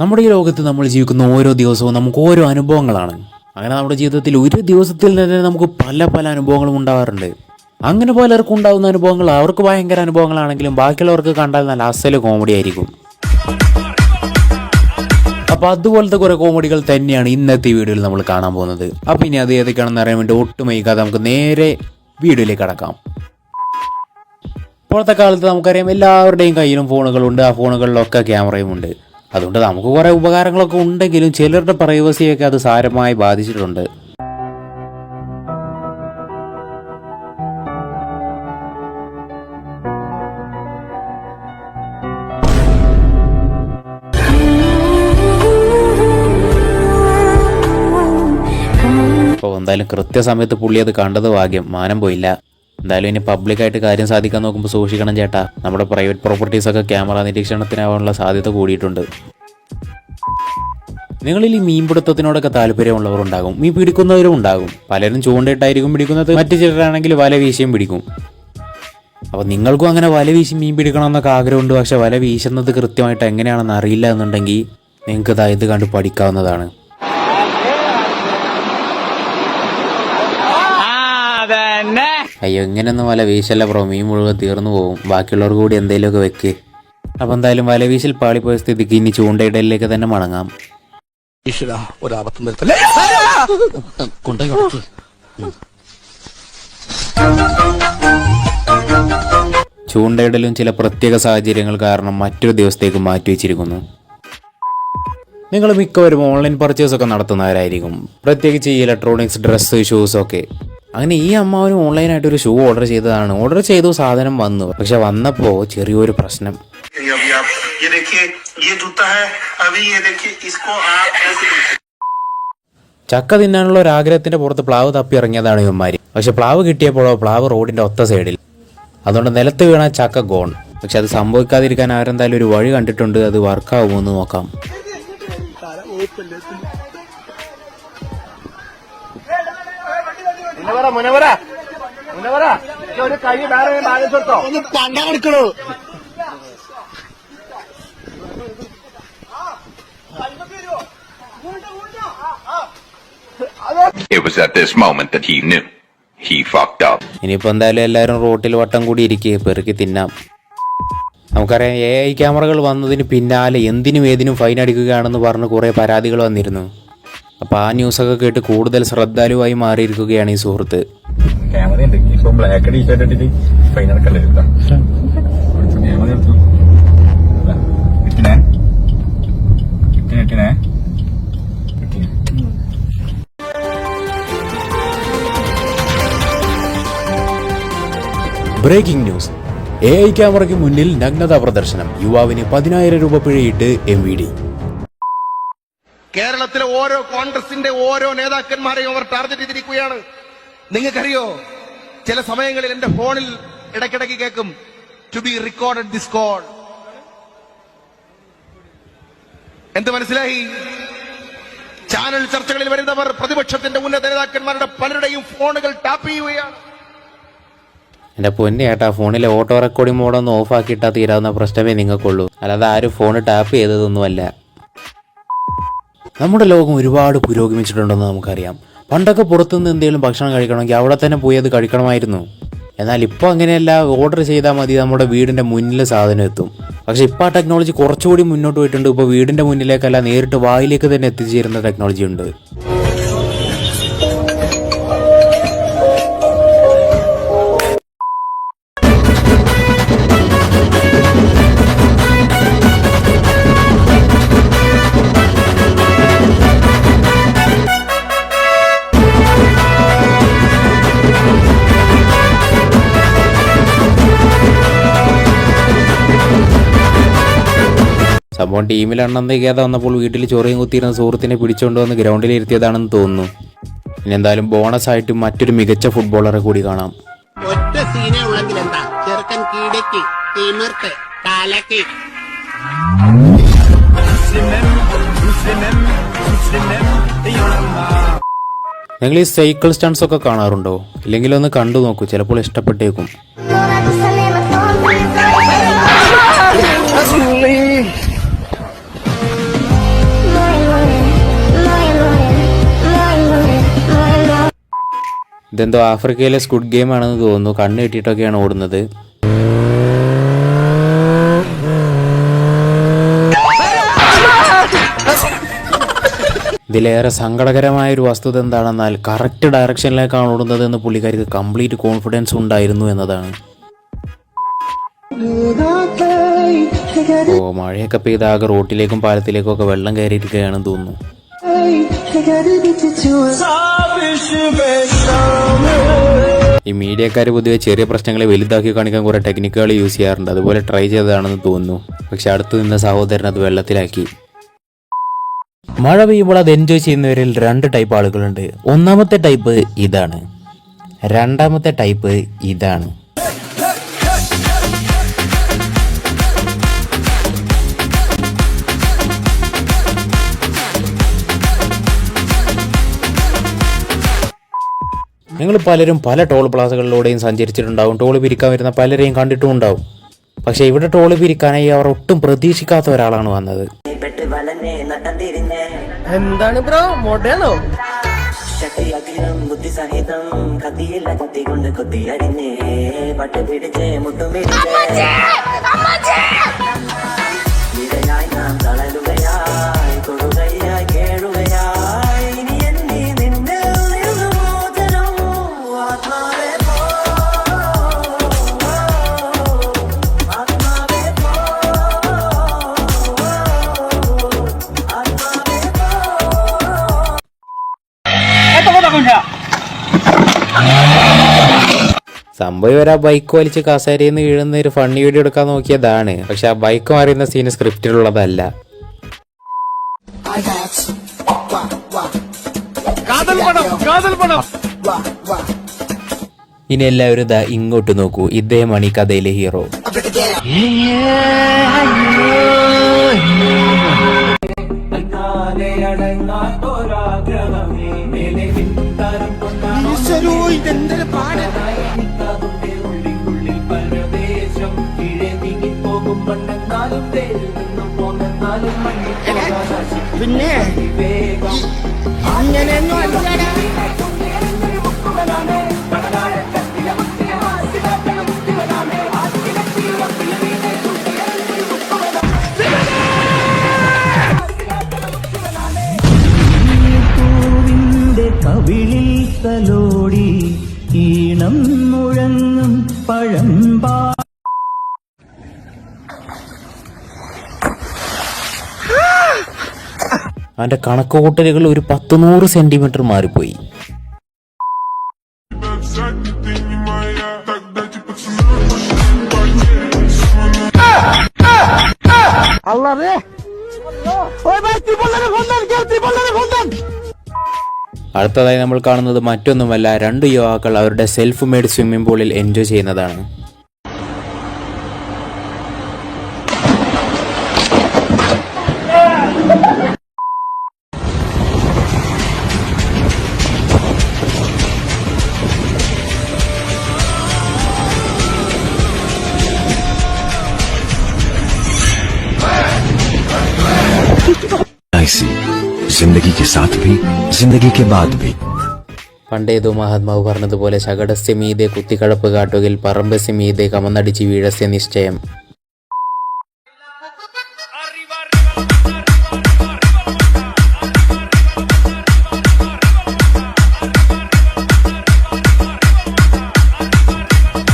നമ്മുടെ ഈ ലോകത്ത് നമ്മൾ ജീവിക്കുന്ന ഓരോ ദിവസവും നമുക്ക് ഓരോ അനുഭവങ്ങളാണ്. അങ്ങനെ നമ്മുടെ ജീവിതത്തിൽ ഒരു ദിവസത്തിൽ തന്നെ നമുക്ക് പല പല അനുഭവങ്ങളും ഉണ്ടാവാറുണ്ട്. അങ്ങനെ പലർക്കും ഉണ്ടാകുന്ന അനുഭവങ്ങൾ അവർക്ക് ഭയങ്കര അനുഭവങ്ങളാണെങ്കിലും ബാക്കിയുള്ളവർക്ക് കണ്ടാൽ നല്ല അസൽ കോമഡി ആയിരിക്കും. അപ്പോൾ അതുപോലത്തെ കുറേ കോമഡികൾ തന്നെയാണ് ഇന്നത്തെ വീഡിയോയിൽ നമ്മൾ കാണാൻ പോകുന്നത്. അപ്പോൾ ഇനി അത് ഏതൊക്കെയാണെന്ന് അറിയാൻ വേണ്ടി ഒട്ടും വൈകാതെ നമുക്ക് നേരെ വീഡിയോയിലേക്ക് കടക്കാം. ഇപ്പോഴത്തെ കാലത്ത് നമുക്കറിയാം എല്ലാവരുടെയും കയ്യിലും ഫോണുകളുണ്ട് ആ ഫോണുകളിലൊക്കെ ക്യാമറയും ഉണ്ട്. അതുകൊണ്ട് നമുക്ക് കുറേ ഉപകാരങ്ങളൊക്കെ ഉണ്ടെങ്കിലും ചിലരുടെ പ്രൈവസിയൊക്കെ അത് സാരമായി ബാധിച്ചിട്ടുണ്ട്. എന്തായാലും കൃത്യസമയത്ത് പുള്ളി അത് കണ്ടത് ഭാഗ്യം. മാനം പോയില്ല. എന്തായാലും ഇനി പബ്ലിക്കായിട്ട് കാര്യം സാധിക്കാൻ നോക്കുമ്പോൾ സൂക്ഷിക്കണം ചേട്ടാ. നമ്മുടെ പ്രൈവറ്റ് പ്രോപ്പർട്ടീസ് ഒക്കെ ക്യാമറ നിരീക്ഷണത്തിനാവാനുള്ള സാധ്യത കൂടിയിട്ടുണ്ട്. നിങ്ങളിൽ ഈ മീൻപിടുത്തത്തിനോടൊക്കെ താല്പര്യമുള്ളവർ ഉണ്ടാകും. മീൻ പിടിക്കുന്നവരും ഉണ്ടാകും. പലരും ചൂണ്ടയിട്ടായിരിക്കും പിടിക്കുന്നത്. മറ്റു ചിലരാണെങ്കിൽ വല വീശിയും പിടിക്കും. അപ്പോൾ നിങ്ങൾക്കും അങ്ങനെ വല വീശി മീൻ പിടിക്കണമെന്നൊക്കെ ആഗ്രഹമുണ്ട്. പക്ഷെ വല വീശുന്നത് കൃത്യമായിട്ട് എങ്ങനെയാണെന്ന് അറിയില്ല എന്നുണ്ടെങ്കിൽ നിങ്ങൾക്ക് ഇത് കണ്ട് പഠിക്കാവുന്നതാണ്. അയ്യോ ഇങ്ങനെയൊന്നും വല വീശല്ല ബ്രോ. മീൻ മുഴുവൻ തീർന്നു പോകും ബാക്കിയുള്ളവർക്ക് കൂടി എന്തെങ്കിലുമൊക്കെ വെക്ക്. അപ്പൊ എന്തായാലും വല വീശൽ പാളിപ്പോയ സ്ഥിതിക്ക് ഇനി ചൂണ്ടയിടലിലേക്ക് തന്നെ മടങ്ങാം. ഈശ്വര ഒരാപത്തും വരുത്തല്ലേ? കൊണ്ടേ കൊടുക്ക്. ചൂണ്ടയിടലും ചില പ്രത്യേക സാഹചര്യങ്ങൾ കാരണം മറ്റൊരു ദിവസത്തേക്ക് മാറ്റിവെച്ചിരിക്കുന്നു നിങ്ങൾ മിക്കവരും ഓൺലൈൻ പർച്ചേസ് ഒക്കെ നടത്തുന്നവരായിരിക്കും. പ്രത്യേകിച്ച് ഈ ഇലക്ട്രോണിക്സ് ഡ്രസ്സ് ഷൂസ് ഒക്കെ. അങ്ങനെ ഈ അമ്മാവനും ഓൺലൈനായിട്ട് ഒരു ഷൂ ഓർഡർ ചെയ്തതാണ് ഓർഡർ ചെയ്തു സാധനം വന്നു പക്ഷെ വന്നപ്പോൾ ചെറിയൊരു പ്രശ്നം ചക്ക തിന്നാനുള്ള ഒരു ആഗ്രഹത്തിന്റെ പുറത്ത് പ്ലാവ് തപ്പി ഇറങ്ങിയതാണ് ഇവന്മാര് പക്ഷെ പ്ലാവ് കിട്ടിയപ്പോഴോ പ്ലാവ് റോഡിന്റെ ഒത്ത സൈഡിൽ അതുകൊണ്ട് നിലത്ത് വീണ ചക്ക ഗോൺ പക്ഷെ അത് സംഭവിക്കാതിരിക്കാൻ ആരെന്തായാലും ഒരു വഴി കണ്ടിട്ടുണ്ട് അത് വർക്കാവുമെന്ന് നോക്കാം മുനവറ മുനവറ. മുനവറ. ഒരു കൈ വേറെ ബാലൻസ് എടുത്തോ ഒന്ന് പണ്ട കൊടുക്കണോ. It was at this moment that he knew. He fucked up. ഇനിയിപ്പോൾ എന്തായാലും എല്ലാവരും റോട്ടിൽ വട്ടം കൂടി ഇരിക്കുക പെറുക്കി തിന്നാം. നമുക്കറിയാം എ ഐ ക്യാമറകൾ വന്നതിന് പിന്നാലെ എന്തിനും ഏതിനും ഫൈൻ അടിക്കുകയാണെന്ന് പറഞ്ഞ് കുറേ പരാതികൾ വന്നിരുന്നു. അപ്പോൾ ആ ന്യൂസൊക്കെ കേട്ട് കൂടുതൽ ശ്രദ്ധാലുവായി മാറിയിരിക്കുകയാണ് ഈ സുഹൃത്ത്. ക്യാമറ ഉണ്ട് ഇപ്പൊ ബ്ലാക്ക് ടീഷർട്ട് ഇട്ടിട്ട് ഫൈൻ ക്യാമറ എടുത്തു ബ്രേക്കിംഗ് ന്യൂസ് എ ഐ ക്യാമറയ്ക്ക് മുന്നിൽ നഗ്നതാ പ്രദർശനം. യുവാവിന് പതിനായിരം രൂപ പിഴയിട്ട് എം വി ഡി കേരളത്തിലെ ഓരോ കോൺഗ്രസിന്റെ ഓരോ നേതാക്കന്മാരെയും അവർ ടാർഗറ്റ് ചെയ്തിരിക്കുകയാണ്. നിങ്ങൾക്കറിയോ? ചില സമയങ്ങളിൽ എന്റെ ഫോണിൽ ഇടയ്ക്കിടയ്ക്ക് കേൾക്കും to be recorded this call എന്ത് മനസ്സിലായി? ചാനൽ ചർച്ചകളിൽ വരുന്നവർ പ്രതിപക്ഷത്തിന്റെ ഉന്നത നേതാക്കന്മാരുടെ പലരുടെയും ഫോണുകൾ ടാപ്പ് ചെയ്യുകയാണ്. എന്റെ പൊന്നെ ഏട്ടാ ഫോണിലെ ഓട്ടോ റെക്കോർഡിംഗ് മോഡൊന്ന് ആക്കിയിട്ടാ തീരാവുന്ന പ്രശ്നമേ നിങ്ങൾക്കുള്ളൂ. അല്ലാതെ ആരും ഫോൺ ടാപ്പ് ചെയ്തതൊന്നുമല്ല. നമ്മുടെ ലോകം ഒരുപാട് പുരോഗമിച്ചിട്ടുണ്ടെന്ന് നമുക്കറിയാം. പണ്ടൊക്കെ പുറത്തുനിന്ന് എന്തെങ്കിലും ഭക്ഷണം കഴിക്കണമെങ്കിൽ അവിടെ തന്നെ പോയി അത് കഴിക്കണമായിരുന്നു. എന്നാൽ ഇപ്പോൾ അങ്ങനെയല്ല ഓർഡർ ചെയ്താൽ മതി നമ്മുടെ വീടിന്റെ മുന്നിൽ സാധനം എത്തും. പക്ഷേ ഇപ്പോൾ ആ ടെക്നോളജി കുറച്ചുകൂടി മുന്നോട്ട് പോയിട്ടുണ്ട്. ഇപ്പോൾ വീടിന്റെ മുന്നിലേക്കല്ല നേരിട്ട് വായിലേക്ക് തന്നെ എത്തിച്ചേരുന്ന ടെക്നോളജി ഉണ്ട്. സംഭവം ടീമിൽ അണ്ണന്തേക്കാതെ വന്നപ്പോൾ വീട്ടിൽ ചൊറിയും കുത്തിയിരുന്ന സുഹൃത്തിനെ പിടിച്ചുകൊണ്ട് വന്ന് ഗ്രൗണ്ടിൽ ഇരുത്തിയതാണെന്ന് തോന്നുന്നു. ഇനി എന്തായാലും ബോണസ് ആയിട്ട് മറ്റൊരു മികച്ച ഫുട്ബോളറെ കൂടി കാണാം. ഒറ്റ സീനെ ഉള്ളെങ്കിൽ എന്താ? ചെറുക്കൻ കീടക്കി തിമിർത്ത് കലക്കി. നിങ്ങൾ ഈ സൈക്കിൾ സ്റ്റൺസ് ഒക്കെ കാണാറുണ്ടോ? ഇല്ലെങ്കിൽ ഒന്ന് കണ്ടു നോക്കൂ ചിലപ്പോൾ ഇഷ്ടപ്പെട്ടേക്കും. ഇതെന്തോ ആഫ്രിക്കയിലെ സ്കുഡ് ഗെയിം ആണെന്ന് തോന്നുന്നു. കണ്ണ് കെട്ടിയിട്ടൊക്കെയാണ് ഓടുന്നത്. ഇതിലേറെ സങ്കടകരമായ ഒരു വസ്തുത എന്താണെന്നാൽ കറക്റ്റ് ഡയറക്ഷനിലേക്കാണ് ഓടുന്നത് എന്ന് പുള്ളിക്കാർക്ക് കംപ്ലീറ്റ് കോൺഫിഡൻസ് ഉണ്ടായിരുന്നു എന്നതാണ്. ഓ മഴയൊക്കെ പെയ്ത് ആകെ റോട്ടിലേക്കും പാലത്തിലേക്കും ഒക്കെ വെള്ളം കയറിയിരിക്കുകയാണെന്ന് തോന്നുന്നു. ഈ മീഡിയക്കാർ പൊതുവെ ചെറിയ പ്രശ്നങ്ങളെ വലുതാക്കി കാണിക്കാൻ കുറെ ടെക്നിക്കുകൾ യൂസ് ചെയ്യാറുണ്ട്. അതുപോലെ ട്രൈ ചെയ്തതാണെന്ന് തോന്നുന്നു. പക്ഷെ അടുത്ത് നിന്ന സഹോദരൻ അത് വെള്ളത്തിലാക്കി. മഴ പെയ്യുമ്പോൾ അത് എൻജോയ് ചെയ്യുന്നവരിൽ രണ്ട് ടൈപ്പ് ആളുകളുണ്ട്. ഒന്നാമത്തെ ടൈപ്പ് ഇതാണ്. രണ്ടാമത്തെ ടൈപ്പ് ഇതാണ്. നിങ്ങൾ പലരും പല ടോൾ പ്ലാസകളിലൂടെയും സഞ്ചരിച്ചിട്ടുണ്ടാവും. ടോൾ പിരിക്കാൻ വരുന്ന പലരെയും കണ്ടിട്ടും ഉണ്ടാവും പക്ഷേ ഇവിടെ ടോൾ പിരിക്കാനായി അവർ ഒട്ടും പ്രതീക്ഷിക്കാത്ത ഒരാളാണ് വന്നത്. എന്താണ് ബ്രോ? മൊടയാണോ ശക്തി അധികം ബുദ്ധി സഹിതം കത്തിയില്ല കുത്തി കൊണ്ട് കുത്തി അരിഞ്ഞേ പട്ട് പിടിച്ചേ മുട്ടും പിടിച്ചേ സംഭവം ഒരു ആ ബൈക്ക് വലിച്ച് കസേരയിൽ നിന്ന് വീഴുന്ന ഒരു ഫണ്ണി വീഡിയോ എടുക്കാൻ നോക്കിയതാണ്. പക്ഷെ ആ ബൈക്ക് മാറിയുന്ന സീന് സ്ക്രിപ്റ്റിലുള്ളതല്ല ഇനി എല്ലാവരും ദാ ഇങ്ങോട്ട് നോക്കൂ. ഇദ്ദേഹമാണ് ഈ കഥയിലെ ഹീറോ പിന്നെ അങ്ങനെയൊന്നും അല്ലടാ പൂവിന്റെ കവിളിൽ തലോടി ഈണം മുഴങ്ങും പഴമ്പാ അവന്റെ കണക്കുകൂട്ടലുകൾ ഒരു പത്ത് നൂറ് സെന്റിമീറ്റർ മാറിപ്പോയി আল্লাহ রে ওই ভাই ত্রিপলের খন্দন কেউ ত্রিপলের খন্দন അടുത്തതായി നമ്മൾ കാണുന്നത് മറ്റൊന്നുമല്ല രണ്ട് യുവാക്കൾ അവരുടെ സെൽഫ് മെയ്ഡ് സ്വിമ്മിംഗ് പൂളിൽ എൻജോയ് ചെയ്യുന്നതാണ്. जिंदगी के साथ भी जिंदगी के बाद भी പണ്ടേതോ മഹാത്മാവ് പറഞ്ഞതുപോലെ ശകടസ്യ മീതെ കുത്തിക്കഴപ്പ് കാട്ടുകിൽ പറമ്പസ്യ മീതെ കമന്നടിച്ച് വീഴസ്യ നിശ്ചയം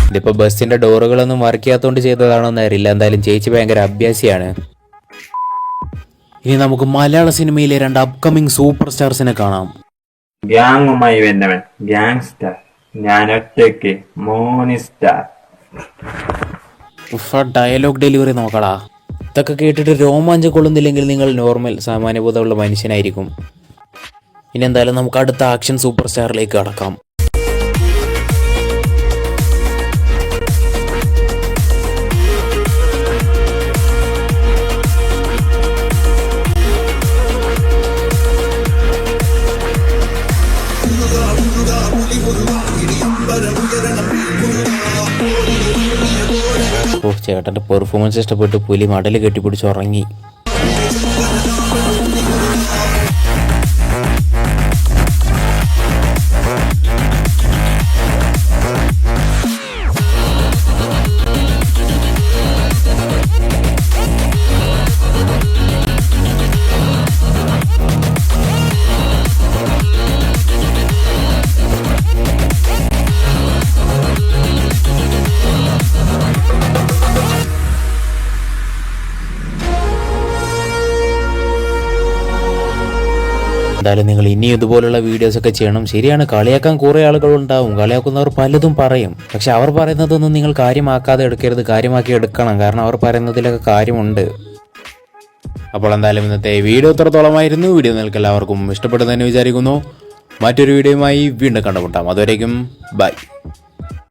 ഇതിപ്പോ ബസ്സിന്റെ ഡോറുകളൊന്നും വർക്ക് ചെയ്യാത്തോണ്ട് ചെയ്തതാണോ എന്നറിയില്ല എന്തായാലും ചേച്ചി ഭയങ്കര അഭ്യാസിയാണ് ഇനി നമുക്ക് മലയാള സിനിമയിലെ രണ്ട് അപ്കമിങ് സൂപ്പർ സ്റ്റാർസിനെ കാണാം. ഗ്യാങ്ങുമായി വന്നവൻ ഗ്യാങ്സ്റ്റർ ഞാൻ ഒറ്റയ്ക്ക് മൂന്ന് സ്റ്റാർ ഉഫ ഡയലോഗ് ഡെലിവറി നോക്കടാ. ഇതൊക്കെ കേട്ടിട്ട് രോമാഞ്ചം കൊള്ളുന്നില്ലെങ്കിൽ നിങ്ങൾ നോർമൽ സാമാന്യബോധമുള്ള മനുഷ്യനായിരിക്കും. ഇനി എന്തായാലും നമുക്ക് അടുത്ത ആക്ഷൻ സൂപ്പർ സ്റ്റാറിലേക്ക് കടക്കാം. ഓ ചേട്ടന്റെ പെർഫോമൻസ് ഇഷ്ടപ്പെട്ട് പുലി മടൽ കെട്ടിപ്പിടിച്ച് ഉറങ്ങി. എന്തായാലും നിങ്ങൾ ഇനി ഇതുപോലുള്ള വീഡിയോസ് ഒക്കെ ചെയ്യണം. ശരിയാണ് കളിയാക്കാൻ കുറേ ആളുകൾ ഉണ്ടാവും. കളിയാക്കുന്നവർ പലതും പറയും. പക്ഷെ അവർ പറയുന്നതൊന്നും നിങ്ങൾ കാര്യമാക്കാതെ എടുക്കരുത് കാര്യമാക്കി എടുക്കണം. കാരണം അവർ പറയുന്നതിലൊക്കെ കാര്യമുണ്ട്. അപ്പോൾ എന്തായാലും ഇന്നത്തെ വീഡിയോ ഇത്രത്തോളമായിരുന്നു. വീഡിയോ നിങ്ങൾക്ക് എല്ലാവർക്കും ഇഷ്ടപ്പെട്ടെന്ന് വിചാരിക്കുന്നു. മറ്റൊരു വീഡിയോയുമായി വീണ്ടും കണ്ടുമുട്ടാം. അതുവരേക്കും ബൈ